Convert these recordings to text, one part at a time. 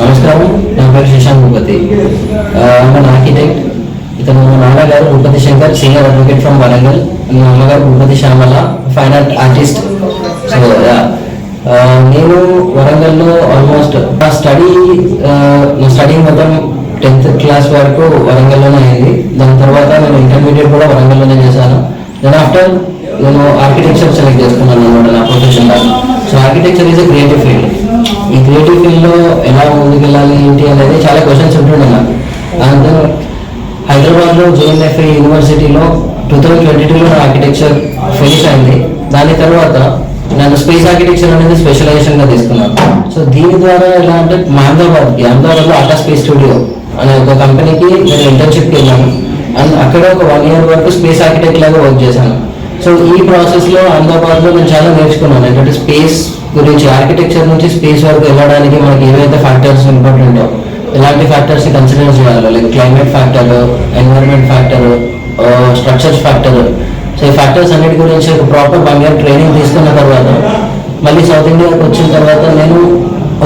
నమస్కారం. నా పేరు శశాంక్ భూపతి. మన ఆర్కిటెక్ట్ ఇతను మా నాన్నగారు Bhupathi Shankar senior advocate from Warangal. మా అమ్మగారు Bhupathi Shyamala fine art artist so నేను వరంగల్లో ఆల్మోస్ట్ నా స్టడీ నా స్టడీ మొత్తం టెన్త్ క్లాస్ వరకు వరంగల్లోనే అయింది. దాని తర్వాత నేను ఇంటర్మీడియట్ కూడా వరంగల్లోనే చేశాను. దెన్ ఆఫ్టర్ నేను ఆర్కిటెక్చర్ సెలెక్ట్ చేసుకున్నాను అనమాట నా profession so architecture is a creative field ఈ క్రియేటివ్ ఫీల్డ్లో ఎలా ముందుకెళ్ళాలి ఏంటి అనేది చాలా క్వశ్చన్స్ ఉంటుండే నాకు. అండ్ హైదరాబాద్లో జేఎన్ఎఫ్ఐ యూనివర్సిటీలో టూ థౌజండ్ ట్వంటీ టూలో ఆర్కిటెక్చర్ ఫినిష్ అయింది. దాని తర్వాత నేను స్పేస్ ఆర్కిటెక్చర్ అనేది స్పెషలైజేషన్గా తీసుకున్నాను. సో దీని ద్వారా ఎలా అంటే అహ్మదాబాద్కి అహ్మదాబాద్లో ఆటా స్పేస్ స్టూడియో అనే ఒక కంపెనీకి నేను ఇంటర్న్షిప్కి వెళ్ళాను. అండ్ అక్కడ ఒక వన్ ఇయర్ వరకు స్పేస్ ఆర్కిటెక్ట్ లాగా వర్క్ చేశాను. సో ఈ ప్రాసెస్లో అహ్మదాబాద్లో నేను చాలా నేర్చుకున్నాను. ఏంటంటే స్పేస్ గురించి ఆర్కిటెక్చర్ నుంచి స్పేస్ వరకు వెళ్ళడానికి మనకి ఏవైతే ఫ్యాక్టర్స్ ఇంపార్టెంటో ఎలాంటి ఫ్యాక్టర్స్ కన్సిడర్ చేయాలి like climate factor environment factor structures factor so ఈ ఫ్యాక్టర్స్ అన్నిటి గురించి ఒక ప్రాపర్ వన్ ఇయర్ ట్రైనింగ్ తీసుకున్న తర్వాత మళ్ళీ సౌత్ ఇండియాకి వచ్చిన తర్వాత నేను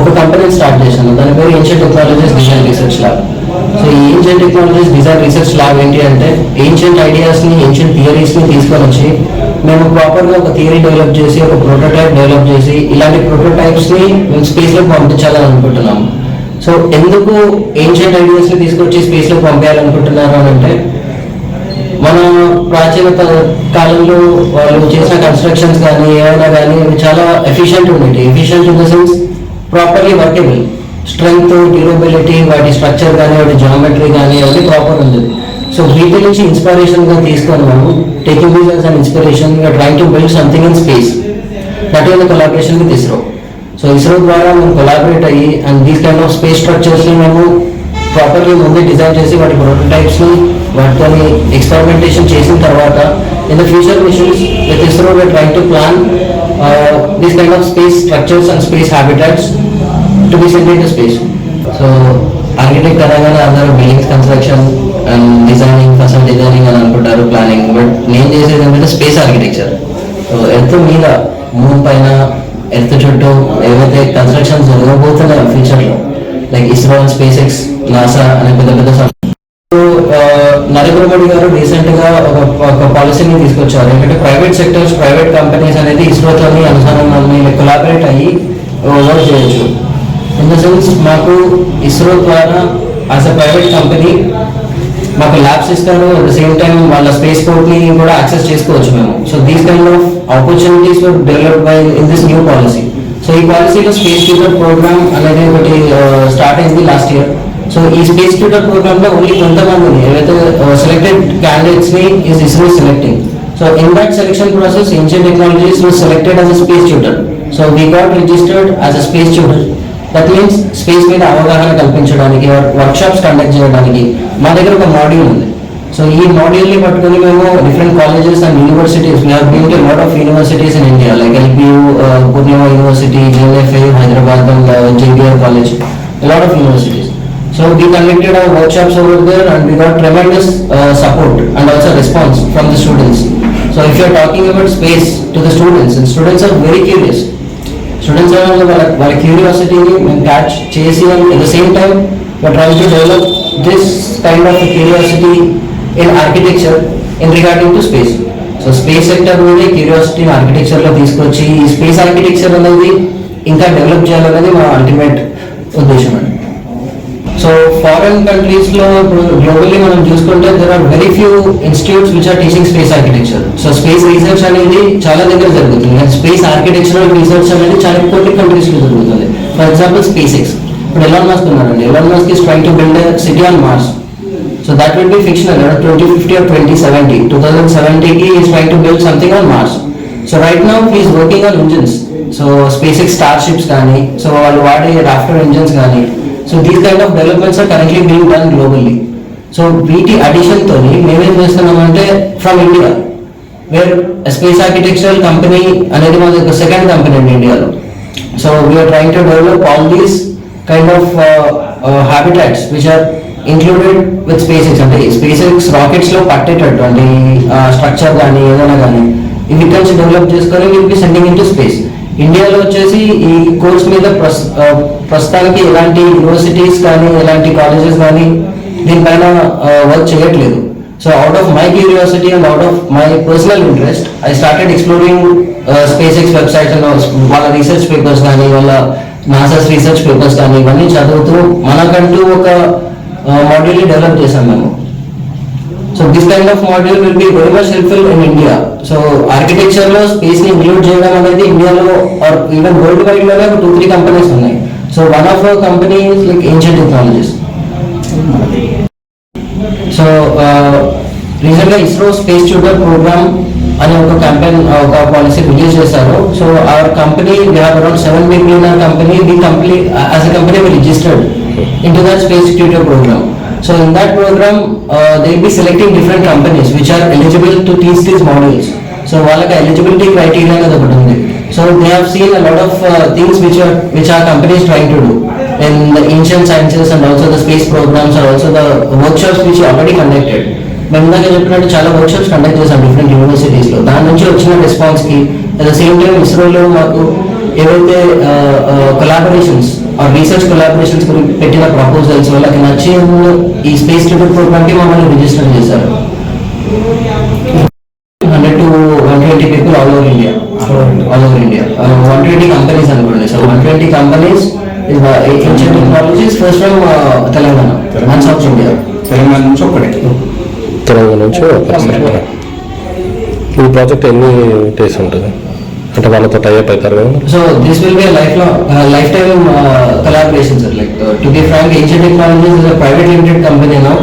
ఒక కంపెనీ స్టార్ట్ చేశాను. దాని పేరు ancient technologies design research lab so ఈ ancient technologies design research lab ఏంటి అంటే ఏన్షియంట్ ఐడియాస్ని ఏన్షియంట్ థియరీస్ని తీసుకొని వచ్చి మేము ప్రాపర్గా ఒక థియరీ డెవలప్ చేసి ఒక ప్రోటోటైప్ డెవలప్ చేసి ఇలాంటి ప్రోటోటైప్స్ని మేము స్పేస్లోకి పంపించాలని అనుకుంటున్నాము సో ఎందుకు ఏన్షియంట్ ఐడియాస్ని తీసుకొచ్చి స్పేస్లోకి పంపించాలనుకుంటున్నారు అని అంటే మన ప్రాచీన కాలంలో వాళ్ళు చేసిన కన్స్ట్రక్షన్స్ కానీ ఏమైనా కానీ చాలా ఎఫిషియంట్ ఉండేవి efficient in the sense properly workable strength durability వాటి స్ట్రక్చర్ కానీ వాటి జామెట్రీ కానీ అవన్నీ ప్రాపర్ ఉంది సో వీటి నుంచి ఇన్స్పిరేషన్గా తీసుకొని మనం taking these and inspiration trying to build something in space that is collaboration with ISRO so ISRO ద్వారా మనం కొలాబరేట్ అయ్యి and these kind of space structures మేము ప్రాపర్లీ ముందే డిజైన్ చేసి వాటి ప్రోటోటైప్స్ని వాటితో ఎక్స్పెరిమెంటేషన్ చేసిన తర్వాత in the future missions with ISRO we try to plan these kind of space structures and space habitats to be send in space so architect అనగానే అందరూ buildings construction and designing first designing అని అనుకుంటారు planning but నేను చేసేది ఏంటంటే space architecture so earth మీద moon పైన earth చుట్టూ ఏవైతే కన్స్ట్రక్షన్స్ జరగబోతున్నాయో ఫ్యూచర్లో like ISRO and SpaceX NASA అనే పెద్ద పెద్ద సో, నరేంద్ర మోడీ గారు రీసెంట్గా ఒక ఒక పాలసీని తీసుకొచ్చారు. ఏంటంటే ప్రైవేట్ సెక్టర్స్ ప్రైవేట్ కంపెనీస్ అనేది ఇస్రోతో అనుసంధానాన్ని కొలాబరేట్ అయ్యి వర్క్ చేయొచ్చు. ఇన్ ద సెన్స్ మాకు ఇస్రో ద్వారా యాజ్ అ ప్రైవేట్ కంపెనీ మాకు ల్యాబ్స్ ఇస్తారు అట్ ద సేమ్ టైం వాళ్ళ స్పేస్ పోర్ట్ని కూడా యాక్సెస్ చేసుకోవచ్చు మేము. So these kind of opportunities develop by in this new policy so ఈ పాలసీలో స్పేస్ ట్యూటర్ ప్రోగ్రామ్ అనేది ఒకటి స్టార్ట్ అయింది లాస్ట్ ఇయర్ సో ఈ స్పేస్ ట్యూటర్ ప్రోగ్రామ్లో ఓన్లీ కొంతమంది ఏవైతే selected క్యాండిడేట్స్ని is ISRO selecting so in that selection process ancient technologies was selected as a space tutor so we got registered as a space tutor that means space మీద అవగాహన కల్పించడానికి work shops conduct చేయడానికి మా దగ్గర ఒక module ఉంది so ఈ మాడ్యూల్ని పట్టుకొని మేము different colleges and universities we been to lot of universities in India like LPU Purnima university JNFI Hyderabad and JBR college lot of universities so we conducted our workshops over there and we got tremendous uh, support and also response from the students. So if you are talking about space to the students, and students are very curious. Students వాళ్ళ వాళ్ళ క్యూరియాసిటీని మేము catch చేసి at the same time we are trying to develop this kind of curiosity in architecture in regarding to space so space sector నుండి క్యూరియాసిటీని ఆర్కిటెక్చర్లో తీసుకొచ్చి ఈ స్పేస్ ఆర్కిటెక్చర్ అనేది ఇంకా డెవలప్ చేయాలనేది మా అల్టిమేట్ ఉద్దేశం అండి. సో ఫారెన్ కంట్రీస్లో ఇప్పుడు గ్లోబల్లీ మనం చూసుకుంటే there are very few institutes which are teaching space architecture so space research అనేది చాలా దగ్గర జరుగుతుంది. స్పేస్ ఆర్కిటెక్చరల్ రీసెర్చ్ అనేది చాలా కొన్ని కంట్రీస్లో జరుగుతుంది. ఫర్ ఎగ్జాంపుల్ స్పేస్ ఎక్స్ ఇప్పుడు ఎలాన్ మస్క్ ఉన్నారండి Elon Musk is trying to build city on Mars so that will be fictional twenty fifty or twenty seventy two thousand సెవెంటీకి is trying to build something on Mars so right now he's working on engines so SpaceX starships కానీ so వాళ్ళు వాడే రాఫ్టర్ engines కానీ so these kind of developments are currently being done globally so వీటి addition తోని మేమేం చేస్తున్నామంటే from India where space architectural company అనేది మాది ఒక సెకండ్ కంపెనీ అండి ఇండియాలో so we are trying to develop all these kind of habitats which are included with SpaceX అంటే స్పేస్ ఎక్స్ రాకెట్స్లో పట్టేటటువంటి స్ట్రక్చర్ కానీ ఏదైనా కానీ ఇవి నుంచి డెవలప్ చేసుకొని will be sending in to space ఇండియాలో వచ్చేసి ఈ కోర్స్ మీద ప్రస్- ప్రస్తుతానికి ఎలాంటి యూనివర్సిటీస్ కానీ ఎలాంటి కాలేజెస్ కానీ దీనిపైన వర్క్ చేయట్లేదు. So out of my curiosity and out of my personal interest I started exploring SpaceX websites వాళ్ళ రీసెర్చ్ పేపర్స్ కానీ వాళ్ళ నాసాస్ రీసెర్చ్ పేపర్స్ కానీ ఇవన్నీ చదువుతూ మనకంటూ ఒక మాడ్యూల్ని డెవలప్ చేశాం మేము. So this kind of module will be very much helpful in India so ఆర్కిటెక్చర్లో స్పేస్ని ఇంక్లూడ్ చేయడం అనేది ఇండియాలో ఆర్ ఈవెన్ వరల్డ్ వైడ్లోనే ఒక టూ త్రీ కంపెనీస్ ఉన్నాయి. So one of company like ancient technologies so రీసెంట్గా ఇస్రో స్పేస్ ట్యూటర్ ప్రోగ్రామ్ అనే ఒక కంపెనీ ఒక పాలసీ రిలీజ్ చేశారు. So our company we have around seven people in our company the company as a company we registered in to that space tutor programme so in that programme they be selecting different companies which are eligible to teach these models so వాళ్ళకి eligibility criteria అనేది ఒకటి ఉంది. So they have seen lot of things which are which are companies try to do in the ancient sciences and also the space programs and also the workshops which already conducted మేము ఇందాక చెప్పినట్టు చాలా workshops conduct చేశాం different యూనివర్సిటీస్లో. దాని నుంచి వచ్చిన రెస్పాన్స్కి అట్ ద సేమ్ టైం ఇస్రోలో మాకు ఏవైతే కొలాబరేషన్స్ ఆ రీసెర్చ్ కొలాబరేషన్స్ గురించి పెట్టిన ప్రపోజల్స్ వాళ్ళకి నచ్చి ఈ స్పేస్ ట్రిబ్యూట్ ప్రోగ్రామ్కి మమ్మల్ని రిజిస్టర్ చేశారు. Hundred to one twenty people all over India all over India one twenty companies అనుకోండి so one twenty companies ancient technologies first from Telangana and south India Telangana నుంచి ఒకటే. తెలంగాణ నుంచి. ఈ ప్రాజెక్ట్ ఎన్ని days ఉంటుంది? అంటే వాళ్ళతో టైప్ అవుతారు so this will be life lifetime like uh, to be frank ancient technologies is a private limited company now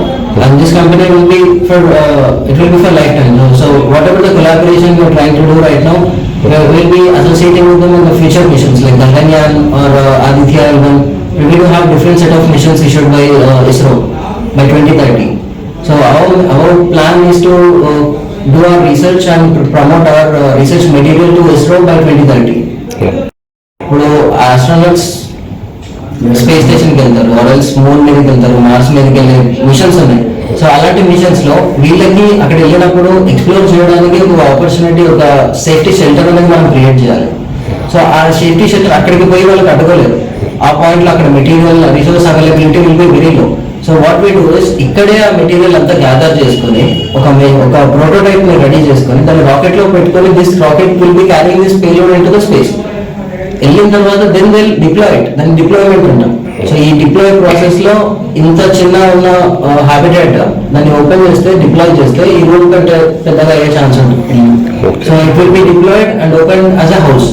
and this company will be for uh, it will be for lifetime no? so whatever the collaboration we are trying to do right now we will be associating with them in the future missions like Gaganyaan or uh, Aditya L1 we will have different set of missions issued by uh, ISRO by 2030 so our our plan is to uh, do our research and pr- promote our uh, research material to ISRO by 2030 ఇప్పుడు astronauts space స్టేషన్కి వెళ్తారు ఆర్ఎల్స్ moon మీదకి వెళ్తారు Mars మీదకి వెళ్ళే machines ఉన్నాయి. So అలాంటి మిషన్స్లో వీళ్ళకి అక్కడ వెళ్ళినప్పుడు ఎక్స్ప్లోర్ చేయడానికి ఒక ఆపర్చునిటీ ఒక సేఫ్టీ షెల్టర్ అనేది మనం క్రియేట్ చేయాలి. సో ఆ సేఫ్టీ షెల్టర్ అక్కడికి పోయి వాళ్ళకి అడ్డుకోలేరు ఆ పాయింట్లో అక్కడ material resource availability will be very low so what we do is ఇక్కడే ఆ మెటీరియల్ అంతా గ్యాదర్ చేసుకొని ఒక ఒక ప్రోటోటైప్ని రెడీ చేసుకొని దాన్ని రాకెట్లో పెట్టుకొని this rocket will be carrying this payload in to the space వెళ్ళిన తర్వాత దెన్ వెల్ డిప్లాయిడ్ దాన్ని డిప్లాయ్మెంట్ అంటాం. సో ఈ డిప్లాయ్ ప్రాసెస్లో ఇంత చిన్న ఉన్న హ్యాబిటేట్ దాన్ని ఓపెన్ చేస్తే డిప్లాయ్ చేస్తే ఈ రూమ్ కంటే పెద్దగా అయ్యే ఛాన్స్ ఉంటుంది. So it will be deployed and open as a house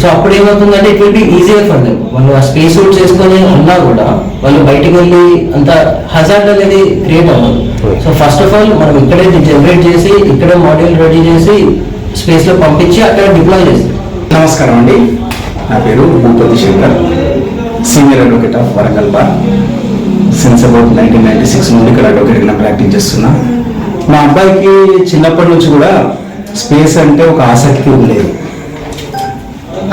so అప్పుడు ఏమవుతుందంటే it will be easier for them వాళ్ళు ఆ స్పేస్ సూట్ చేసుకొని ఉన్నా కూడా వాళ్ళు బయటికి వెళ్ళి అంత హజార్డ్ అనేది క్రియేట్ అవ్వదు. సో ఫస్ట్ ఆఫ్ ఆల్ మనం ఇక్కడే జనరేట్ చేసి ఇక్కడే మాడ్యూల్ రెడీ చేసి స్పేస్లో పంపించి అక్కడ డిప్లాయ్ చేస్తాం నమస్కారం అండి. నా పేరు Bhupathi Shankar. Senior advocate of Warangal bar. Since about nineteen ninety six నుండి ఇక్కడ అడ్వకేట్గా ప్రాక్టీస్ చేస్తున్నా. మా అబ్బాయికి చిన్నప్పటి నుంచి కూడా స్పేస్ అంటే ఒక ఆసక్తి ఉండేది.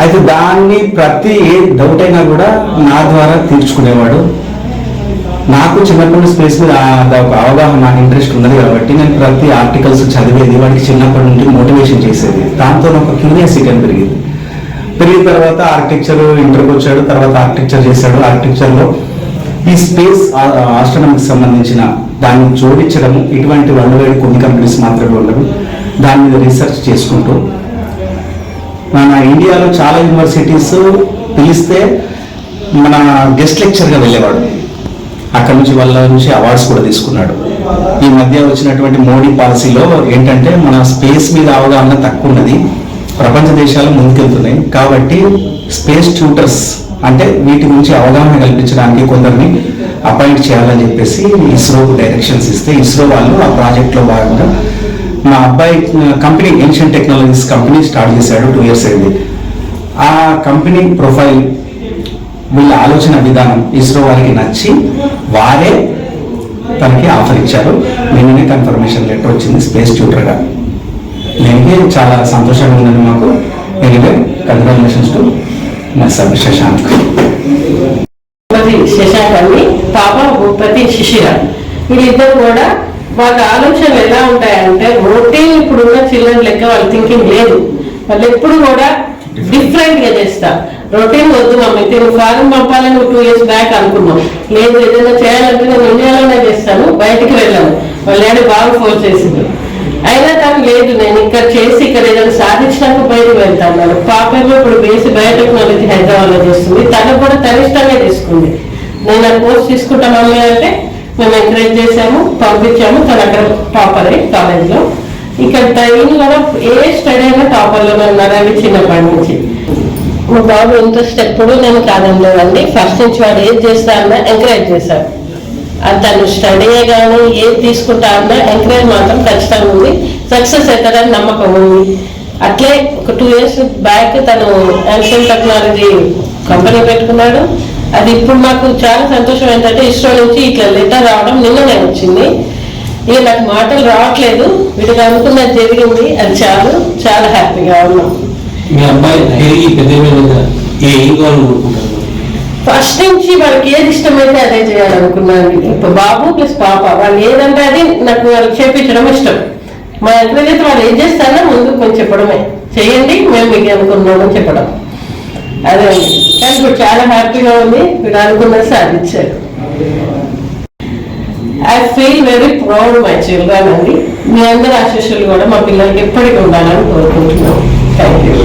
అయితే దాన్ని ప్రతి ఏ డౌట్ అయినా కూడా నా ద్వారా తీర్చుకునేవాడు. నాకు చిన్నప్పటి నుంచి స్పేస్ మీద ఒక అవగాహన నాకు ఇంట్రెస్ట్ ఉన్నది కాబట్టి నేను ప్రతి ఆర్టికల్స్ చదివేది వాడికి చిన్నప్పటి నుండి మోటివేషన్ చేసేది. దాంతో ఒక క్యూరియాసిటీ అని పెరిగింది. పెరిగిన తర్వాత ఆర్కిటెక్చర్ ఇంటర్కి వచ్చాడు తర్వాత ఆర్కిటెక్చర్ చేశాడు. ఆర్కిటెక్చర్లో ఈ స్పేస్ ఆస్ట్రానమీకి సంబంధించిన దాన్ని జోడించడము ఇటువంటి వరల్డ్ వైడ్ కొన్ని కంపెనీస్ మాత్రమే ఉండవు. దాని మీద రీసెర్చ్ చేసుకుంటూ మన ఇండియాలో చాలా యూనివర్సిటీస్ పిలిస్తే మన గెస్ట్ లెక్చర్గా వెళ్ళేవాడు. అక్కడ నుంచి వాళ్ళ నుంచి అవార్డ్స్ కూడా తీసుకున్నాడు. ఈ మధ్య వచ్చినటువంటి మోడీ పాలసీలో ఏంటంటే మన స్పేస్ మీద అవగాహన తక్కువ ఉన్నది ప్రపంచ దేశాలు ముందుకెళ్తున్నాయి. కాబట్టి స్పేస్ ట్యూటర్స్ అంటే వీటి గురించి అవగాహన కల్పించడానికి కొందరిని అపాయింట్ చేయాలని చెప్పేసి ఇస్రోకు డైరెక్షన్స్ ఇస్తే ఇస్రో వాళ్ళు ఆ ప్రాజెక్ట్లో భాగంగా మా అబ్బాయి company ancient technologies company start చేశాడు టూ ఇయర్స్ అయింది. ఆ కంపెనీ ప్రొఫైల్ వీళ్ళ ఆలోచన విధానం ఇస్రో వారికి నచ్చి వారే తనకి ఆఫర్ ఇచ్చారు. నిన్ననే కన్ఫర్మేషన్ లెటర్ వచ్చింది స్పేస్ ట్యూటర్గా నేనే చాలా సంతోషంగా ఉందని మాకు. Anyway congratulations to my son Shashank Shashank అని పాప భూపతి శిశిర. వీళ్ళిద్దరు కూడా వాళ్ళ ఆలోచనలు ఎలా ఉంటాయంటే రొటీన్ ఇప్పుడున్న చిల్డ్రన్ లెక్క వాళ్ళ థింకింగ్ లేదు. వాళ్ళు ఎప్పుడు కూడా డిఫరెంట్గా చేస్తారు. రొటీన్ వద్దు మమ్మీ తిరుగు ఫారెన్ పంపాలని టూ ఇయర్స్ బ్యాక్ అనుకున్నాం. లేదు ఏదైనా చేయాలంటే నేను ఇండియాలోనే చేస్తాను బయటికి వెళ్ళాను. వాళ్ళు ఏడు బాగా ఫోర్స్ చేసింది. అయినా కానీ లేదు నేను ఇక్కడ చేసి ఇక్కడ ఏదైనా సాధించినాక బయటకు వెళ్తాను పాప ఏమో ఇప్పుడు బేసి బయోటెక్నాలజీ హైదరాబాద్లో చేస్తుంది. తను కూడా తన ఇష్టంగా తీసుకుంది. నేను ఆ కోర్స్ తీసుకుంటా మమ్మీ అంటే మేము ఎంకరేజ్ చేసాము పంపించాము తను అక్కడ టాపర్ కాలేజ్లో ఇక్కడ ట్రైనింగ్ కూడా ఏ స్టడీ అయినా టాపర్లోనే చిన్నప్పటి నుంచి. మా బాబు ఇంట్రెస్ట్ ఎప్పుడు నేను కాదనలేదండి. ఫస్ట్ నుంచి వాడు ఏది చేస్తా అన్నా ఎంకరేజ్ చేశారు. అది తను స్టడీ కానీ ఏది తీసుకుంటా అన్నా ఎంకరేజ్ మాత్రం ఖచ్చితంగా ఉంది. సక్సెస్ అవుతాడని నమ్మకం ఉంది. అట్లే ఒక టూ ఇయర్స్ బ్యాక్ తను యాన్షియన్ టెక్నాలజీ కంపెనీ పెట్టుకున్నాడు. అది ఇప్పుడు మాకు చాలా సంతోషం ఏంటంటే ఇస్రో నుంచి ఇట్లా లెటర్ రావడం నిన్ననే వచ్చింది. ఇక నాకు మాటలు రావట్లేదు. వీటికి అనుకున్నది జరిగింది. అది చాలు. చాలా హ్యాపీగా ఉన్నాం. మీ అబ్బాయి పెరిగి పెద్ద మీద ఏ ఏం కావాలనుకుంటున్నారు ఫస్ట్ నుంచి వాళ్ళకి ఏది ఇష్టమైతే అదే చేయాలనుకున్నాను. ఇప్పుడు బాబు ప్లస్ పాప వాళ్ళు ఏదంటే అది నాకు వాళ్ళు చేపించడం ఇష్టం. మా అయితే వాళ్ళు ఏం చేస్తారో ముందు కొంచెం చెప్పడమే. చేయండి మేము మీకు అనుకున్నామని చెప్పడం. అదే అండి. కానీ చాలా హ్యాపీగా ఉంది. మీరు అనుకున్నది సాధించారు I feel very proud my children అండి. మీ అందరి ఆశీస్సులు కూడా మా పిల్లలకి ఎప్పటికీ ఉండాలని కోరుకుంటున్నాం థ్యాంక్ యూ